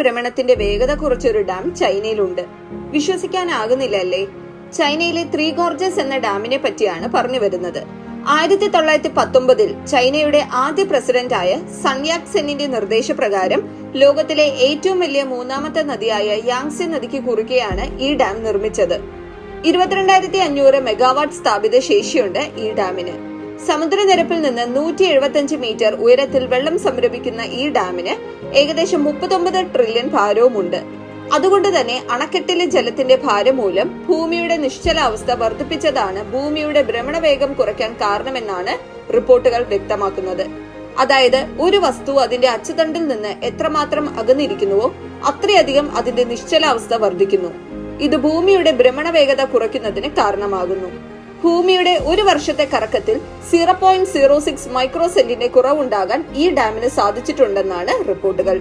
ഭ്രമണത്തിന്റെ വേഗത കുറച്ചൊരു ഡാം ചൈനയിലുണ്ട്. വിശ്വസിക്കാനാകുന്നില്ല അല്ലേ ചൈനയിലെ ത്രീ ഗോർജസ് എന്ന ഡാമിനെ പറ്റിയാണ് പറഞ്ഞു വരുന്നത്. ആയിരത്തി തൊള്ളായിരത്തി പത്തൊമ്പതിൽ ചൈനയുടെ ആദ്യ പ്രസിഡന്റായ സൺയാക് സെന്നിന്റെ നിർദ്ദേശപ്രകാരം ലോകത്തിലെ ഏറ്റവും വലിയ മൂന്നാമത്തെ നദിയായ യാങ്സെ നദിക്ക് കുറുകെയാണ് ഈ ഡാം നിർമ്മിച്ചത്. ഇരുപത്തിരണ്ടായിരത്തി അഞ്ഞൂറ് മെഗാവാട്ട് സ്ഥാപിത ശേഷിയുണ്ട് ഈ ഡാമിന്. സമുദ്രനിരപ്പിൽ നിന്ന് നൂറ്റി എഴുപത്തിയഞ്ച് മീറ്റർ ഉയരത്തിൽ വെള്ളം സംരംഭിക്കുന്ന ഈ ഡാമിന് ഏകദേശം മുപ്പത്തൊമ്പത് ട്രില്യൺ ഭാരവുമുണ്ട്. അതുകൊണ്ട് തന്നെ അണക്കെട്ടിലെ ജലത്തിന്റെ ഭാരം മൂലം ഭൂമിയുടെ നിശ്ചലാവസ്ഥ വർദ്ധിപ്പിച്ചതാണ് ഭൂമിയുടെ ഭ്രമണവേഗം കുറയ്ക്കാൻ കാരണമെന്നാണ് റിപ്പോർട്ടുകൾ വ്യക്തമാക്കുന്നത്. അതായത് ഒരു വസ്തു അതിന്റെ അച്ചുതണ്ടിൽ നിന്ന് എത്രമാത്രം അകന്നിരിക്കുന്നുവോ അത്രയധികം അതിന്റെ നിശ്ചലാവസ്ഥ വർദ്ധിക്കുന്നു. ഇത് ഭൂമിയുടെ ഭ്രമണവേഗത കുറയ്ക്കുന്നതിന് കാരണമാകുന്നു. ഭൂമിയുടെ ഒരു വർഷത്തെ കറക്കത്തിൽ zero point zero six micro സെന്റിന്റെ കുറവുണ്ടാകാൻ ഈ ഡാമിന് സാധിച്ചിട്ടുണ്ടെന്നാണ് റിപ്പോർട്ടുകൾ.